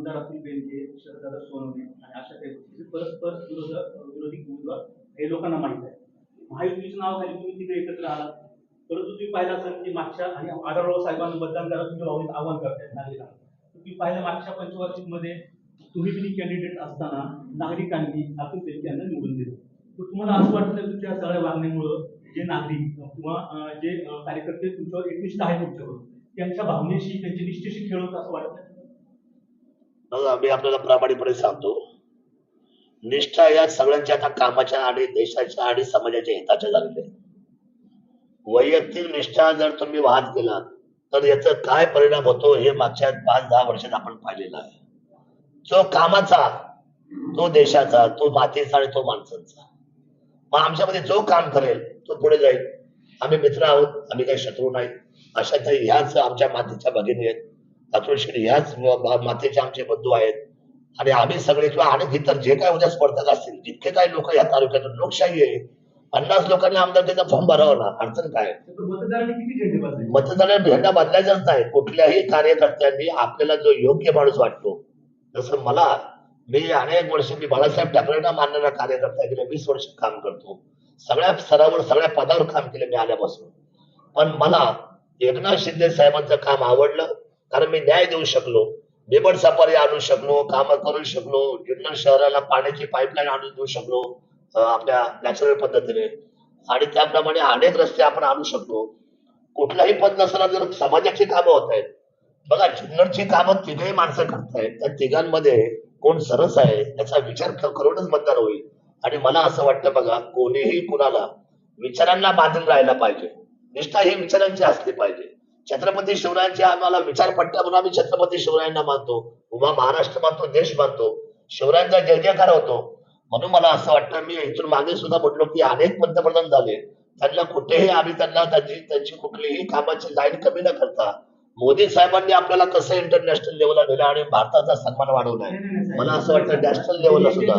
आमदार अतुल बेनके शरददादा सोनवणे आणि अशा काही गोष्टी. परस्पर विरोध विरोधी उमेदवार हे लोकांना माहीत आहे. महायुतीचं नाव खाली तुम्ही तिथे एकत्र आलात परंतु तुम्ही पाहिलं असेल की मागच्या आणि आदरराव साहेबांना मतदान करा तुम्ही भावनिक आव्हान करताय नागरिकांना. तुम्ही पाहिलं मागच्या पंचवार्षिकमध्ये तुम्ही तुम्ही कॅन्डिडेट असताना नागरिकांनी अतुल बेनके यांना निवडून दिलं. तर तुम्हाला असं वाटतं तुमच्या सगळ्या वागण्यामुळं जे नागरिक किंवा जे कार्यकर्ते तुमच्यावर एकनिष्ठ आहे तुमच्यावर त्यांच्या भावनेशी त्यांच्या निष्ठेशी खेळत असं वाटतं? बघा मी आपल्याला प्रामाणिकपणे सांगतो. निष्ठा या सगळ्यांच्या आता कामाच्या आणि देशाच्या आणि समाजाच्या हिताच्या झालेल्या वैयक्तिक निष्ठा जर तुम्ही वाहत केला तर याचा काय परिणाम होतो हे मागच्या पाच दहा वर्षात आपण पाहिलेलं आहे. जो कामाचा तो देशाचा तो मातीचा आणि तो माणसांचा. मग आमच्यामध्ये जो काम करेल तो पुढे जाईल. आम्ही मित्र आहोत आम्ही काही शत्रू नाही. अशा तरी ह्याच आमच्या मातीच्या भगिनी आहेत. शेट्टी ह्याच मातेचे आमचे बंधू आहेत. आणि आम्ही सगळे किंवा अनेक इतर जे काय उद्या स्पर्धक असतील जितके काही लोक या तालुक्यातून लोकशाही आहे पन्नास लोकांनी आमदारकीचा फॉर्म भरावा ना. अडचण काय मतदारांनी भेंडा बदलायचाच नाही. कुठल्याही कार्यकर्त्यांनी आपल्याला जो योग्य माणूस वाटतो जसं मला मी अनेक वर्ष मी बाळासाहेब ठाकरेंना मानणारा कार्यकर्ता गेले वीस वर्ष काम करतो. सगळ्या स्तरावर सगळ्या पदावर काम केलं मी आल्यापासून. पण मला एकनाथ शिंदे साहेबांचं काम आवडलं. कारण मी न्याय देऊ शकलो बेबड सफारी आणू शकलो कामं करू शकलो जुन्नर शहराला पाण्याची पाईपलाईन आणून देऊ शकलो आपल्या नॅचरल पद्धतीने. आणि त्याप्रमाणे अनेक रस्ते आपण आणू शकतो. कुठलाही पद नसताना जर समाजाची कामं होत आहेत. बघा जुन्नरची कामं तिघही माणसं करतायत. त्या तिघांमध्ये कोण सरस आहे याचा विचार करूनच मतदार होईल. आणि मला असं वाटतं बघा कोणीही कुणाला विचारांना बांधून राहायला पाहिजे. निष्ठा ही विचारांची असली पाहिजे. छत्रपती शिवरायांचे आम्हाला विचार पट्ट्या म्हणून आम्ही छत्रपती शिवरायांना मानतो. उभा महाराष्ट्र मानतो देश मानतो. शिवरायांचा जय जयकार होतो. म्हणून मला असं वाटतं मी इथून मागे सुद्धा म्हटलो की अनेक पंतप्रधान झाले. त्यांना कुठेही आम्ही त्यांना त्यांची त्यांची कुठलीही कामाची लाईन कमी न करता मोदी साहेबांनी आपल्याला कसं इंटरनॅशनल लेवलला नेलं आणि भारताचा सन्मान वाढवलाय. मला असं वाटतं नॅशनल लेवलला सुद्धा.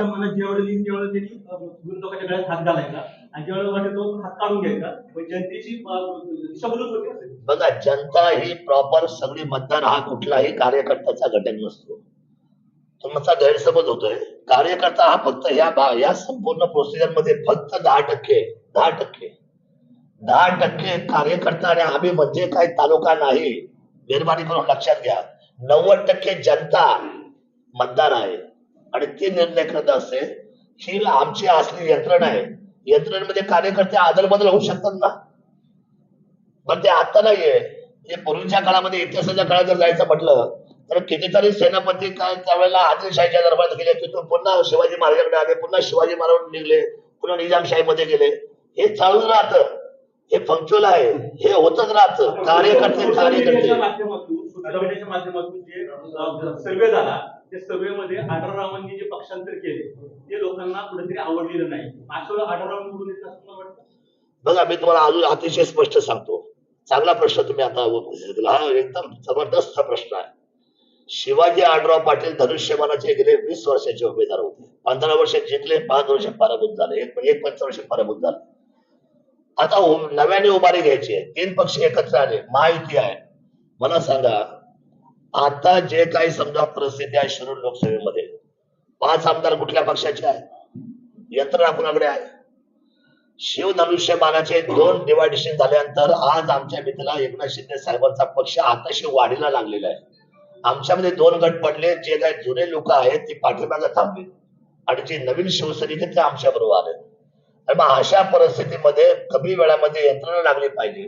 बघा जनता ही प्रॉपर सगळी मतदार हा कुठलाही कार्यकर्त्याचा घटक नसतो. तुमचा गैरसमज होतोय. कार्यकर्ता हा फक्त या या संपूर्ण प्रोसिजरमध्ये फक्त दहा टक्के दहा टक्के. दहा टक्के कार्यकर्ता आणि आम्ही म्हणजे काही तालुका नाही मेहरबानी करून लक्षात घ्या. नव्वद टक्के जनता मतदार आहे. आणि ती निर्णय करत असते ही आमची असली यंत्रणा आहे. यंत्रणेमध्ये कार्यकर्ते आदलबदल होऊ शकतात ना? पण ते आता नाहीये. हे पूर्वीच्या काळामध्ये इतिहासाच्या काळात जर जायचं म्हटलं तर कितीतरी सेनापती काय त्यावेळेला आदिलशाहीच्या दरबारात गेले तिथून पुन्हा शिवाजी महाराजांकडे आले पुन्हा शिवाजी महाराज निघले पुन्हा निजामशाहीमध्ये गेले. हे चालू राहतं. हे पंक्च्युअल आहे. हे होतच राहतं. कार्यकर्ते कार्यकर्ते सर्वे झाला त्या सर्वेमध्ये आढळरावांनी जे पक्षांतर केले ते लोकांना कुठेतरी आवडलेलं नाही. अशा वेळेला आढळराव निवडून येत असं वाटतं? बघा मी तुम्हाला अजून अतिशय स्पष्ट सांगतो. चांगला प्रश्न तुम्ही आता हा एकदम जबरदस्त प्रश्न आहे. शिवाजी आढराव पाटील धनुष्यमानाचे गेले वीस वर्षाचे उमेदवार होते. पंधरा वर्ष जिंकले पाच वर्ष पराभूत झाले. एक एक पंचवर्ष पराभूत झाले. आता नव्याने उभारी घ्यायची आहे. तीन पक्ष एकत्र आले. महायुती आहे. मला सांगा आता जे काही समजा परिस्थिती आहे शिरूर लोकसभेमध्ये पाच आमदार कुठल्या पक्षाचे आहे यंत्रणा कुणाकडे आहे? शिवधनुष्यमानाचे दोन डिवायडेशन झाल्यानंतर आज आमच्या मित्राला एकनाथ शिंदे साहेबांचा पक्ष आताशी वाढीला लागलेला आहे. आमच्यामध्ये दोन गट पडले. जे काही जुने लोक आहेत ते पाठीमागे थांबले. आणि जे नवीन शिवसैनिक आहेत ते आमच्या बरोबर आले आणि मग अशा परिस्थितीमध्ये कमी वेळामध्ये यंत्रणा लागली पाहिजे.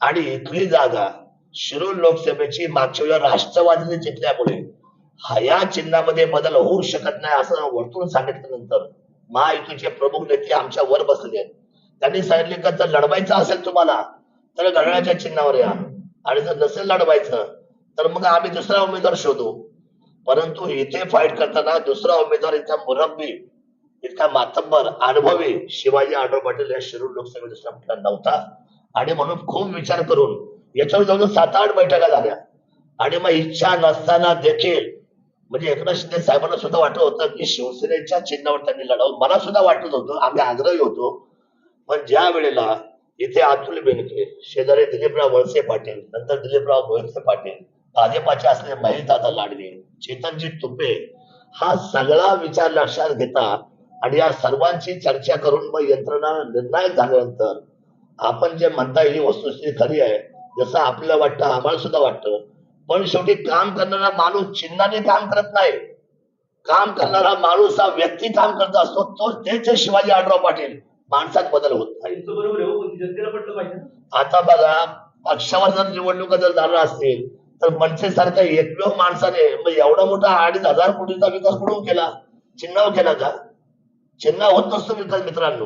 आणि इथली जागा शिरूर लोकसभेची मागच्या वेळेला राष्ट्रवादीने जिंकल्यामुळे या चिन्हामध्ये बदल होऊ शकत नाही असं वर्तून सांगितल्यानंतर महायुतीचे प्रमुख नेते आमच्या वर बसले आहेत. त्यांनी सांगितले का जर लढवायचं असेल तुम्हाला तर लढण्याच्या चिन्हावर या. आणि जर नसेल लढवायचं तर मग आम्ही दुसरा उमेदवार शोधू. परंतु इथे फाईट करताना दुसरा उमेदवार इथं मुरब्बी इतका मातब्बर अनुभवी शिवाजी आढळ पाटील या शिरूर लोकसभेचा संपला नव्हता. आणि म्हणून खूप विचार करून याच्यावर जवळजवळ सात आठ बैठका झाल्या. आणि मग इच्छा नसताना देखील म्हणजे एकनाथ शिंदे साहेबांना सुद्धा वाटत होतं की शिवसेनेच्या चिन्हावर त्यांनी लढावं. मला सुद्धा वाटत होतं आम्ही आग्रही होतो. पण ज्या वेळेला इथे अतुल बेनके शेजारी दिलीपराव वळसे पाटील नंतर दिलीपराव गोयसे पाटील भाजपाचे असलेले महेशदादा लाडगे चेतनजी तुपे हा सगळा विचार लक्षात घेता आणि या सर्वांची चर्चा करून मग यंत्रणा निर्णायक झाल्यानंतर आपण जे म्हणता येईल ही वस्तुस्थिती खरी आहे जसं आपल्याला वाटतं आम्हाला सुद्धा वाटतं. पण शेवटी काम करणारा माणूस चिन्हाने काम करत नाही. काम करणारा माणूस हा व्यक्ती काम करत असतो तो तेच शिवाजी आढराव पाटील. माणसात बदल होत नाही. हो. आता बघा पक्षावर जर निवडणुका जर झाल्या असतील तर मनसेसारख्या एकमेव माणसाने मग एवढा मोठा अडीच हजार कोटीचा विकास कुठून केला? चिन्हावर केला का? चिन्ह होत नसतो विकास मित्रांनो.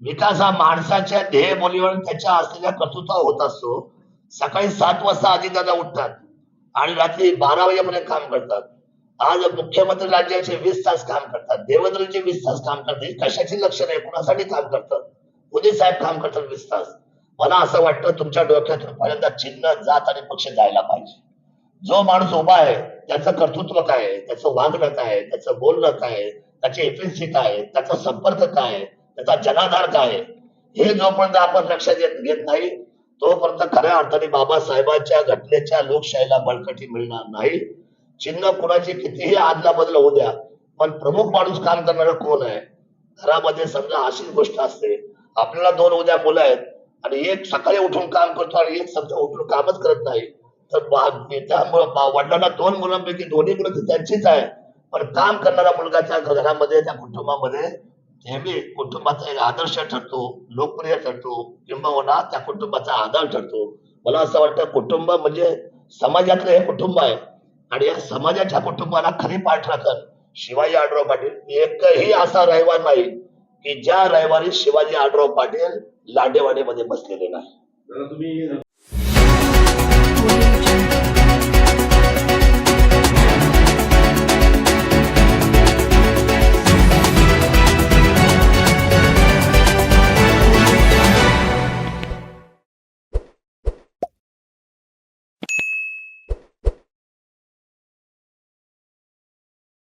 विकास हा माणसाच्या ध्येय बोलीवर त्याच्या असलेल्या कर्तृत्वा होत असतो. सकाळी सात वाजता अजितदादा उठतात आणि रात्री बारा वाजेपर्यंत काम करतात. आज मुख्यमंत्री राज्याचे वीस तास काम करतात. देवेंद्रचे वीस तास काम करतात. कशाची लक्षण आहे कुणासाठी काम करतात? मोदी साहेब काम करतात वीस तास. मला असं वाटतं तुमच्या डोक्यातून पहिल्यांदा चिन्ह जात आणि पक्ष जायला पाहिजे. जो माणूस उभा आहे त्याचं कर्तृत्व काय आहे? त्याचं वागणं काय आहे? त्याचं बोलणं काय आहे? त्याची एफएनसी काय आहे त्याचा संपर्क काय आहे त्याचा जनाधार काय आहे हे जोपर्यंत आपण लक्षात घेत घेत नाही. तोपर्यंत खऱ्या अर्थाने बाबासाहेबांच्या घटनेच्या लोकशाहीला बळकटी मिळणार नाही. चिन्ह कुणाची कितीही आदला बदल होऊ द्या पण प्रमुख माणूस काम करणारा कोण आहे? घरामध्ये समजा अशीच गोष्ट असते आपल्याला दोन उद्या मुलं आहेत आणि एक सकाळी उठून काम करतो आणि एक समजा उठून कामच करत नाही. तर त्यामुळे वडिलांना दोन मुलांपैकी दोन्ही मुलं त्यांचीच आहे. पण काम करणारा मुलगा त्या घरामध्ये त्या कुटुंबामध्ये नेहमी कुटुंबाचा एक आदर्श ठरतो लोकप्रिय ठरतो किंबहुना त्या कुटुंबाचा आधार ठरतो. मला असं वाटतं कुटुंब म्हणजे समाजातलं हे कुटुंब आहे. आणि या समाजाच्या कुटुंबाला खरी पाठ राखत शिवाजी आडराव पाटील. एकही असा रविवार नाही की ज्या रविवारी शिवाजी आडराव पाटील लांडेवाडीमध्ये बसलेले नाही. तुम्ही